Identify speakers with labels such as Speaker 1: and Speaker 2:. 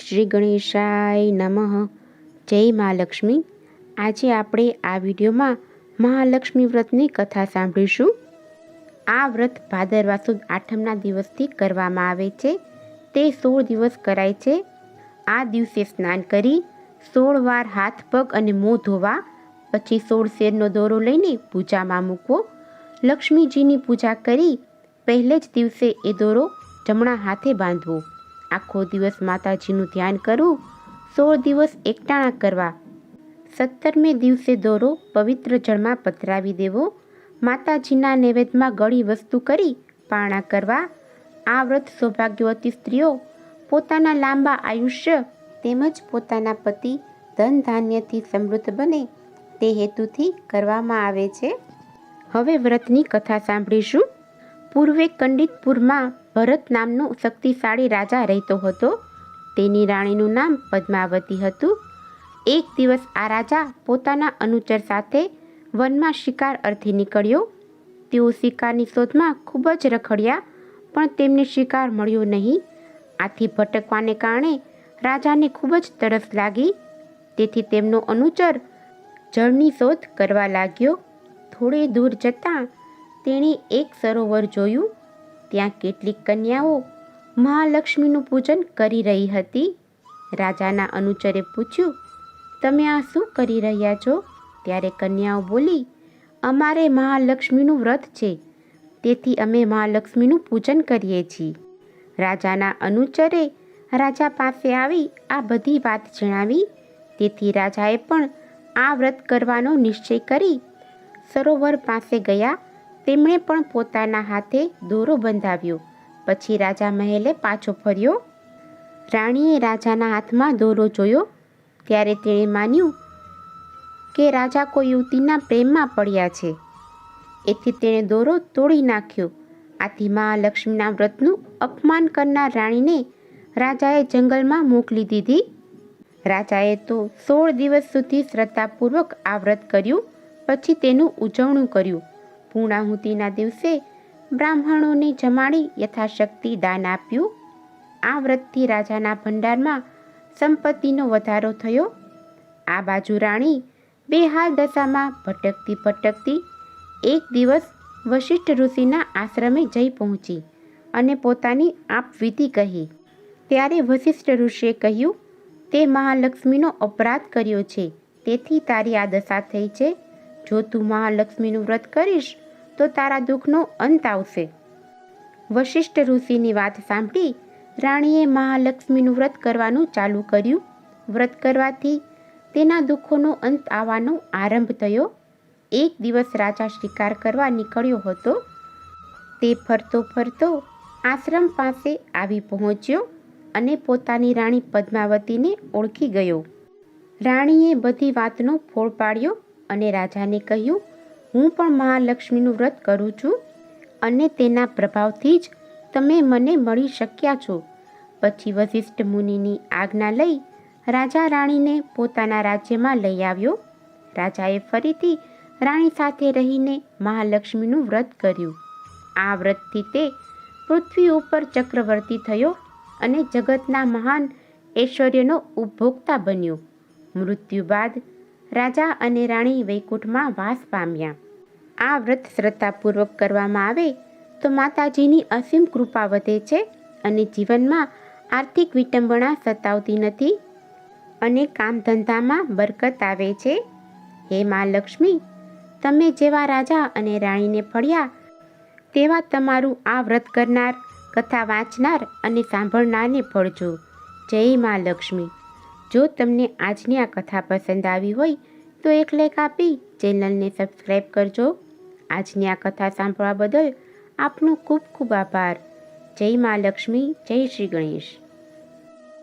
Speaker 1: શ્રી ગણેશાય નમઃ. જય મહાલક્ષ્મી આજે આપણે આ વિડીયોમાં મહાલક્ષ્મી વ્રતની કથા સાંભળીશું. આ વ્રત ભાદરવા સુદ આઠમના દિવસથી કરવામાં આવે છે. તે સોળ દિવસ કરાય છે. આ દિવસે સ્નાન કરી સોળ વાર હાથ પગ અને મોં ધોવા, પછી સોળ શેરનો દોરો લઈને પૂજામાં મૂકવો. લક્ષ્મીજીની પૂજા કરી પહેલે જ દિવસે એ દોરો જમણા હાથે બાંધવો. આખો દિવસ માતાજીનું ધ્યાન કરવું સોળ દિવસ એકટાણા કરવા. સત્તરમે દિવસે દોરો પવિત્ર જળમાં પધરાવી દેવો. માતાજીના નૈવેદ્યમાં ગળી વસ્તુ કરી પારણા કરવા. આ વ્રત સૌભાગ્યવતી સ્ત્રીઓ પોતાના લાંબા આયુષ્ય તેમજ પોતાના પતિ ધન ધાન્યથી સમૃદ્ધ બને તે હેતુથી કરવામાં આવે છે. હવે વ્રતની કથા સાંભળીશું. પૂર્વે કંડિતપુરમાં ભરત નામનો શક્તિશાળી રાજા રહેતો હતો. તેની રાણીનું નામ પદ્માવતી હતું. એક દિવસ આ રાજા પોતાના અનુચર સાથે વનમાં શિકાર અર્થે નીકળ્યો. તેઓ શિકારની શોધમાં ખૂબ જ રખડ્યા, પણ તેમને શિકાર મળ્યો નહીં. આથી ભટકવાને કારણે રાજાને ખૂબ જ તરસ લાગી. તેથી તેમનો અનુચર જળની શોધ કરવા લાગ્યો. થોડે દૂર જતાં તેણે એક સરોવર જોયું. ત્યાં કેટલીક કન્યાઓ મહાલક્ષ્મીનું પૂજન કરી રહી હતી. રાજાના અનુચરે પૂછ્યું, તમે આ શું કરી રહ્યા છો? ત્યારે કન્યાઓ બોલી, અમારે મહાલક્ષ્મીનું વ્રત છે. તેથી અમે મહાલક્ષ્મીનું પૂજન કરીએ છીએ. રાજાના અનુચરે રાજા પાસે આવી આ બધી વાત જણાવી. તેથી રાજાએ પણ આ વ્રત કરવાનો નિશ્ચય કરી સરોવર પાસે ગયા તેમણે પણ પોતાના હાથે દોરો બંધાવ્યો. પછી રાજા મહેલે પાછો ફર્યો. રાણીએ રાજાના હાથમાં દોરો જોયો. ત્યારે તેણે માન્યું કે રાજા કોઈ યુવતીના પ્રેમમાં પડ્યા છે. એથી તેણે દોરો તોડી નાખ્યો. આથી મહાલક્ષ્મીના વ્રતનું અપમાન કરનાર રાણીને રાજાએ જંગલમાં મોકલી દીધી. રાજાએ તો સોળ દિવસ સુધી શ્રદ્ધાપૂર્વક આ વ્રત કર્યું, પછી તેનું ઉજવણું કર્યું. પૂર્ણાહુતિના દિવસે બ્રાહ્મણોને જમાડી યથાશક્તિ દાન આપ્યું. આ વ્રતથી રાજાના ભંડારમાં સંપત્તિનો વધારો થયો. આ બાજુ રાણી બેહાલ દશામાં ભટકતી ભટકતી એક દિવસ વશિષ્ઠ ઋષિના આશ્રમે જઈ પહોંચી અને પોતાની આપવીતી કહી. ત્યારે વશિષ્ઠ ઋષિએ કહ્યું, તે મહાલક્ષ્મીનો અપરાધ કર્યો છે. તેથી તારી આ દશા થઈ છે. જો તું મહાલક્ષ્મીનું વ્રત કરીશ, તો તારા દુઃખનો અંત આવશે. વશિષ્ઠ ઋષિની વાત સાંભળી રાણીએ મહાલક્ષ્મીનું વ્રત કરવાનું ચાલુ કર્યું. વ્રત કરવાથી તેના દુઃખોનો અંત આવવાનો આરંભ થયો. એક દિવસ રાજા શિકાર કરવા નીકળ્યો હતો. તે ફરતો ફરતો આશ્રમ પાસે આવી પહોંચ્યો અને પોતાની રાણી પદ્માવતીને ઓળખી ગયો. રાણીએ બધી વાતનો ફોડ પાડ્યો. અને રાજાને કહ્યું, હું પણ મહાલક્ષ્મીનું વ્રત કરું છું અને તેના પ્રભાવથી જ તમે મને મળી શક્યા છો. પછી વશિષ્ઠ મુનિની આજ્ઞા લઈ રાજા રાણીને પોતાના રાજ્યમાં લઈ આવ્યો. રાજાએ ફરીથી રાણી સાથે રહીને મહાલક્ષ્મીનું વ્રત કર્યું. આ વ્રતથી તે પૃથ્વી ઉપર ચક્રવર્તી થયો અને જગતના મહાન ઐશ્વર્યનો ઉપભોક્તા બન્યો. મૃત્યુ બાદ રાજા અને રાણી વૈકુંઠમાં વાસ પામ્યા. આ વ્રત શ્રદ્ધાપૂર્વક કરવામાં આવે તો માતાજીની અસીમ કૃપા વધે છે અને જીવનમાં આર્થિક વિટંબણા સતાવતી નથી અને કામ ધંધામાં બરકત આવે છે. હે મા લક્ષ્મી, તમે જેવા રાજા અને રાણીને ફળ્યા, તેવા તમારું આ વ્રત કરનાર, કથા વાંચનાર અને સાંભળનારને ફળજો. જય મા લક્ષ્મી. જો તમને આજની આ કથા પસંદ આવી હોય તો એક લેખ આપી ચેનલને સબસ્ક્રાઈબ કરજો. આજની આ કથા સાંભળવા બદલ આપનો ખૂબ ખૂબ આભાર. જય મા લક્ષ્મી, જય શ્રી ગણેશ.